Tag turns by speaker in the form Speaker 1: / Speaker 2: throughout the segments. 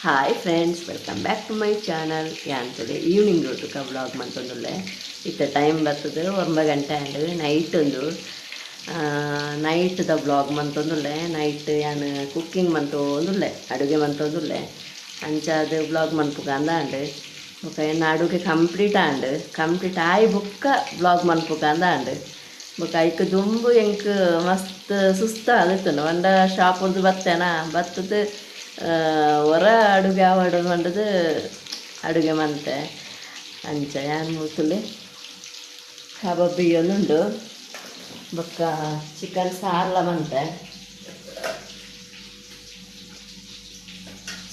Speaker 1: Hi friends welcome back to my channel ಯಾಂತದೆ evening ಊಟಕ್ಕೆ vlog ಮಂತೊಂದುಲ್ಲೆ ಇತ್ತ ಟೈಮ್ ಬರ್ತದೆ ಒಂಬ ಗಂಟೆ ಅಂದರೆ ನೈಟ್ ಒಂದು ನೈಟ್ದ ವ್ಲಾಗ್ ಮಂತೊಂದುಲ್ಲೆ ನೈಟ್ ಯಾನ್ ಕುಕ್ಕಿಂಗ್ ಮಂತೊಂದುಲ್ಲೆ ಅಡುಗೆ ಮಂತೊಂದುಲ್ಲೆ ಅಂಚಾದ ವ್ಲಾಗ್ ಮನ್ಪುಗ ಅಂದ ಆಂಡ್ ಬೊಕ ಏನು ಅಡುಗೆ ಕಂಪ್ಲೀಟ್ ಆಂಡ್ ಕಂಪ್ಲೀಟ್ ಆಯ್ ಬುಕ್ಕ ವ್ಲಾಗ್ ಮನ್ಪುಗ ಅಂದ ಆಂಡ್ ಬೊಕ ಐಕ್ ದುಂಬು ಎಂಕ್ ಮಸ್ತ್ ಸುಸ್ತ ಅದಕ್ಕೆ ಒಂದ ಶಾಪ್ ಒಂದು ಬತ್ತೇನಾ ಬತ್ತದ ಹೊರ ಅಡುಗೆ ಯಾವ ಅಡುಗೆ ಮಾಡೋದು ಅಡುಗೆ ಮಂತೆ, ಅಂಚ, ಯಾನ್ ಮೂತುಲೆ ಕಬಾಬ್ ಬೇಯೊಂದುಂಡು ಬೊಕ್ಕ ಚಿಕನ್ ಸಾರ್ಲ ಮಂತೆ.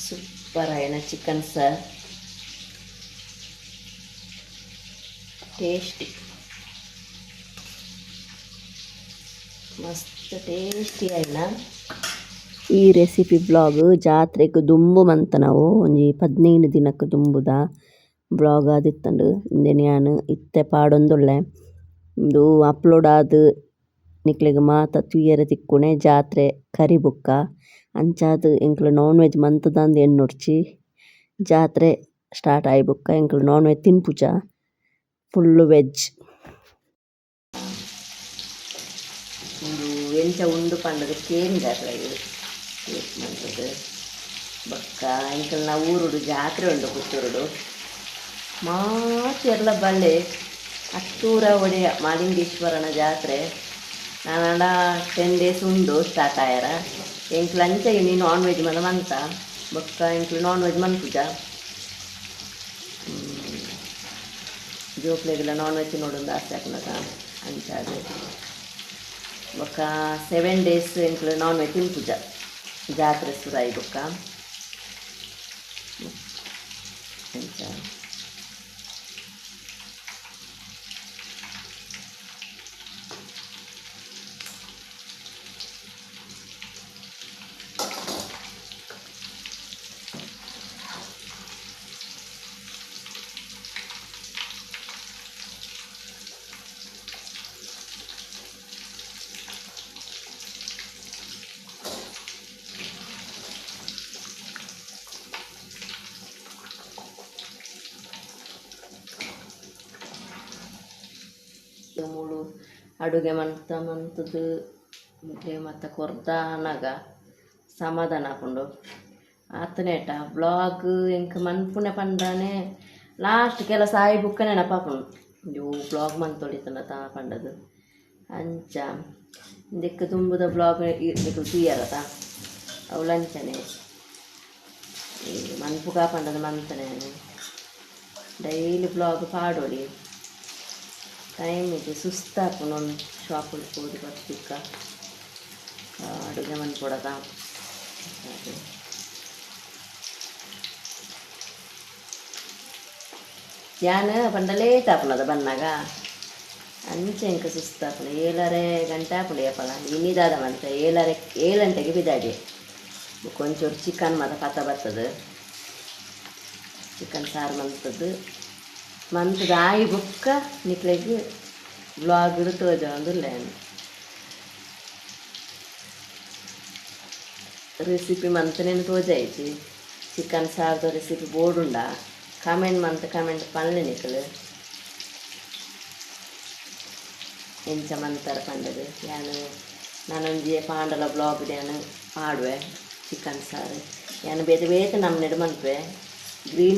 Speaker 1: ಸೂಪರ್ ಆಯ್ನ ಚಿಕನ್ ಸಾರ್ ಟೇಸ್ಟಿ ಮಸ್ತ್ ಟೇಸ್ಟಿ ಆಯ್ನ? ಈ ರೆಸಿಪಿ ಬ್ಲಾಗ್ ಜಾತ್ರೆಗ್ ದುಂಬು ಮಂತ ನಾವು. ಒಂಜಿ ಪದ್ನೈನ್ ದಿನಕ್ಕೆ ದುಂಬುದ ಬ್ಲಾಗ್ ಆದಿತ್ತಂಡು. ಇಂದೆನ್ ಯಾನ್ ಇತ್ತೆ ಪಾಡೊಂದುಲ್ಲೆ ಉಂದು ಅಪ್ಲೋಡ್ ಆದ್ ನಿಕ್ಲೆಗ್ ಮಾತ ತೂಯರೆ ತಿಕ್ಕುನೆ ಜಾತ್ರೆ ಕರಿ ಬುಕ್ಕ ಅಂಚಾದ್ ಎಂಕ್ಲೆ ನಾನ್ ವೆಜ್ ಮಂತುದಂದ್ ಎನ್ನೊಡ್ಚಿ ಜಾತ್ರೆ ಸ್ಟಾರ್ಟ್ ಆಯ್ ಬುಕ್ಕ ಎಂಕ್ಲೆ ನಾನ್ ವೆಜ್ ತಿನ್ಪುಜ. ಫುಲ್ಲ್ ವೆಜ್ ಇಂದು ಎಂಚ ಉಂಡು ಪಂಡದ ಕೇಂದ್ರಗಳು ಬಕ್ಕ ಬೊಕ್ಕ ನಾವು ಊರುಡು, ಜಾತ್ರೆ ಉಂಡು ಪುತ್ತೂರುಡು. ಮಾತೆರ್ಲ ಬಲ್ಲೆ ಹತ್ತೂರ ಒಡೆಯ ಮಾಲಿಂಗೇಶ್ವರನ ಜಾತ್ರೆ. ನಾನಡ ಟೆನ್ ಡೇಸ್ ಉಂಡು ಸ್ಟಾರ್ಟ್ ಆಯರ. ಎಂಕ್ಲ ಅಂಚ ನೀನು ನಾನ್ ವೆಜ್ ಮನ ಮಂತ. ಬೊಕ್ಕ ಎಂಕ್ಲು ನಾನ್ ವೆಜ್ ಮನ್ಪುಜ ಜೋಕ್ಲೆಗೆಲ್ಲ ನಾನ್ ವೆಜ್ ನೋಡೊಂದು ಆಸೆ ಆಪುನಗ ಅಂಚಾದ್ ಬೊಕ್ಕ ಸೆವೆನ್ ಡೇಸ್ ಎಂಕ್ಲು ನಾನ್ ವೆಜ್ ತಿನ್ಪುಜ ಜಾತ್ರೆ ಸುರಾಯಿ ಬೊಕ್ಕ ಅಂಚ ಅಡುಗೆ ಮಂತ ಮಂತದ್ದು ಮತ್ತು ಮತ್ತೆ ಕೊರ್ದ ಅನಗ ಸಮಾಧಾನ ಆಪುಂಡು ಆತನೇಟ ಬ್ಲಾಗ್ ಎಂಕ್ ಮನ್ಪುನೆ ಪಂಡಾನೆ. ಲಾಸ್ಟ್ ಕೆಲಸ ಆಯಿ ಬುಕ್ಕ ನೆನಪಾಪುಂಡು ಇವು ಬ್ಲಾಗ್ ಮಂತೊಳಿತನ ತಾ ಪಂಡದು. ಅಂಚ. ದಿಕ್ಕು ತುಂಬುದ ಬ್ಲಾಗ್ ಇರ್ಬೇಕು ತೀಯರತ ಅವು ಲಂಚನೆ. ಮನ್ಪುಗ ಪಂಡದ ಮಂತನೆ ಡೈಲಿ ಬ್ಲಾಗ್ ಪಾಡೋಡಿ ಟೈಮ್ ಇದೆ ಸುಸ್ತಾಪು ನಾನು ಶಾಪಲ್ಲಿ ಹೋಗಿ ಬರ್ತಿಕ್ಕ ಅಡುಗೆ ಮನೆ ಕೊಡದ ಯಾನ್ ಪಂಡ ಲೇಟ್ ಬನ್ನಾಗ ಅಂಚೆ ಇಂಕ ಸುಸ್ತಾಪಲ ಏಳರೆ ಗಂಟೆ ಆಪುಂಡು ಏಪಲ ಇನ್ನಿದಾದ ಮಂತ ಏಳರೆ, ಏಳು ಗಂಟೆಗೆ ಬಿದ್ದಾಡಿ ಕೊಂಚೂರು ಚಿಕನ್ ಮಾತ ಕಥ ಬರ್ತದೆ. ಚಿಕನ್ ಸಾರು ಮಂತದ್ದು ಆಯಿ ಬುಕ್ಕ ನಿಕ್ಲೆಗ್ ಬ್ಲಾಗ್ ತೋಜ ಒಂದುಲ್ಲೆ ರೆಸಿಪಿ ಮಂತನೇನು ತೋಜ ಐತಿ? ಚಿಕನ್ ಸಾರ್ದ ರೆಸಿಪಿ ಬೋಡುಂಡ ಕಮೆಂಟ್ ಮಂತ್ ಕಮೆಂಟ್ ಪನ್ಲೆ ನಿಕ್ಲು. ಎಂಚ ಮಂತರ ಪಂಡದು, ಯಾನು ನಾನೊಂಜಿ ಪಾಂಡಲ ಬ್ಲಾಗ್ ಯಾನು ಪಾಡುವೆ ಚಿಕನ್ ಸಾರು. ಯಾನು ಬೇತೆ ಬೇತೆ ನಮ್ಮನೆಡು ಮನ್ಪೆ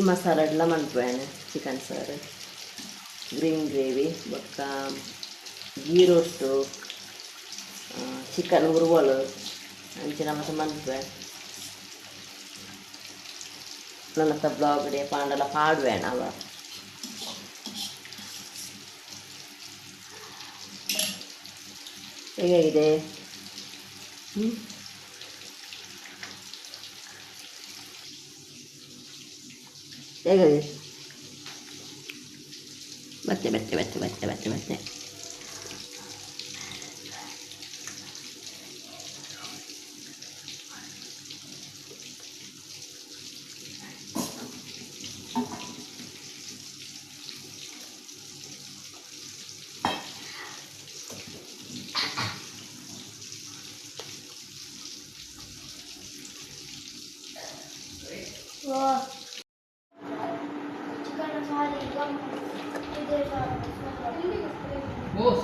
Speaker 1: ಮಸಾಲ ಎಲ್ಲ ಮನ್ಪೆ ಯಾನು ಚಿಕನ್ ಸಾರು. ಗ್ರೀನ್ ಗ್ರೇವಿ ಬೊಕ್ಕ ಗೀ ರೋಸ್ಟು ಚಿಕನ್ ಉರುವಲು ಅಂಚಿನ ಮತ್ತೆ ಮನ್ಪೆ ನನ್ನ ಹತ್ರ ಬ್ಲಾಗ್ ಡೇ ಪಾಂಡಲ ಪಾಡುವೆ ಅವ. ಹೇಗಿದೆ ಹ್ಞೂ 大丈です。待って待って待って待って待って待って。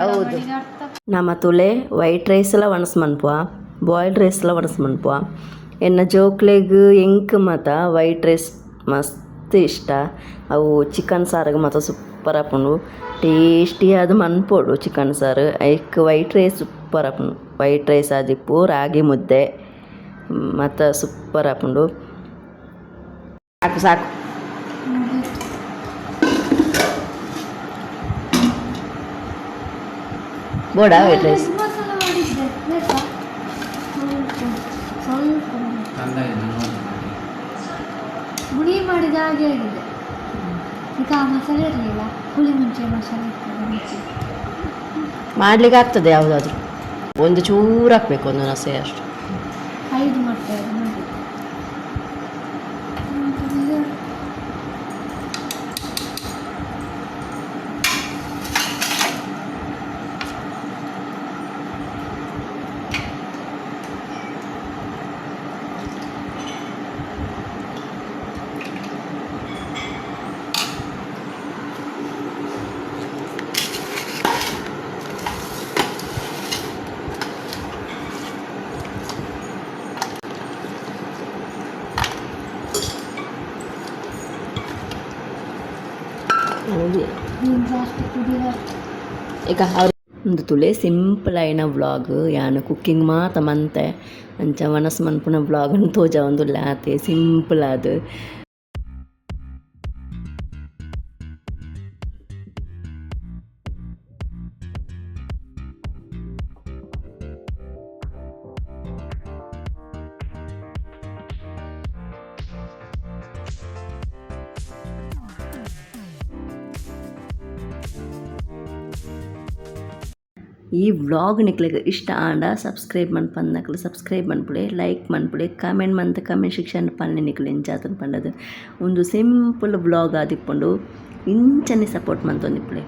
Speaker 1: ಹೌದು. ನಮ್ಮ ತುಳೆ ವೈಟ್ ಲ ಒಣಸ್ ಮನ್ಪುವ ಬಾಯ್ಲ್ಡ್ ರೈಸ್ಲ ಒಣಸ್ ಮನ್ಪುವ ಎನ್ನ ಜೋಕ್ಲೆಗ್ ಎಂಕ್ ಮಾತ ವೈಟ್ ರೈಸ್ ಮಸ್ತ್ ಇಷ್ಟ. ಅವು ಚಿಕನ್ ಸಾರಿಗೆ ಮತ ಸೂಪರ್ ಹಾಕೊಂಡು ಟೇಸ್ಟಿ ಅದು ಮನ್ಪೋಡು ಚಿಕನ್ ಸಾರು. ಐಕ್ ವೈಟ್ ರೈಸ್ ಸೂಪರ್ ಹಾಕೊಂಡು ವೈಟ್ ರೈಸ್ ಆದಿಪ್ಪು ರಾಗಿ ಮುದ್ದೆ. ಮತ್ತು ಸೂಪರ್ ಹಾಕೊಂಡು ಸಾಕು ಸಾಕು. ಬೋಡ ವೈಟ್ ರೈಸ್
Speaker 2: ಹುಳಿ ಮಾಡಿದ ಹಾಗೆ ಆಗಿದೆ. ಈಗ ಆ ಮಸಾಲೆ ಇರಲಿಲ್ಲ ಹುಳಿ ಮುಂಚೆ ಮಸಾಲೆ ಮಾಡಲಿಕ್ಕೆ
Speaker 1: ಮಾಡ್ಲಿಕ್ಕೆ ಆಗ್ತದೆ ಯಾವುದಾದ್ರೂ. ಒಂದು ಚೂರು ಹಾಕ್ಬೇಕು ಒಂದು ನಸೆ ಅಷ್ಟು.
Speaker 2: ಐದು ಹೋಗಿ
Speaker 1: ಈಗ ಅವ್ರು ಒಂದು ತುಲೆ ಸಿಂಪಲ್ ಆಯ್ನ ವ್ಲಾಗ್ ಯಾನು ಕುಕ್ಕಿಂಗ್ ಮಾತ ಮಂತೆ ಅಂಚ ಮನಸ್ಸು ಮನ್ಪುನ ವ್ಲಾಗನ್ನು ತೋಜ ಒಂದು ಲಾತೆ ಸಿಂಪಲ್ ಆದ್ ಈ ವ್ಲಾಗ್ ನಿಕ್ಲಿಗೆ ಇಷ್ಟ ಆಂಡ ಸಬ್ಸ್ಕ್ರೈಬ್ ಮನ್ಪಂದಕ್ಲು ಸಬ್ಸ್ಕ್ರೈಬ್ ಮನ್ಪುಡೆ ಲೈಕ್ ಮನ್ಪುಡೆ ಕಾಮೆಂಟ್ ಮಂತ್ ಕಮೆಂಟ್ ಶಿಕ್ಷಣ ಪನ್ನೆ ನಿಕ್ಲು ಎಂಚಾತನ್ ಪಂಡದು ಒಂದು ಸಿಂಪಲ್ ವ್ಲಾಗ್ ಆದಿಪ್ಪುಂಡು ಇಂಚನೆ ಸಪೋರ್ಟ್ ಮಂತೊಂದಿಪ್ಪುಡೆ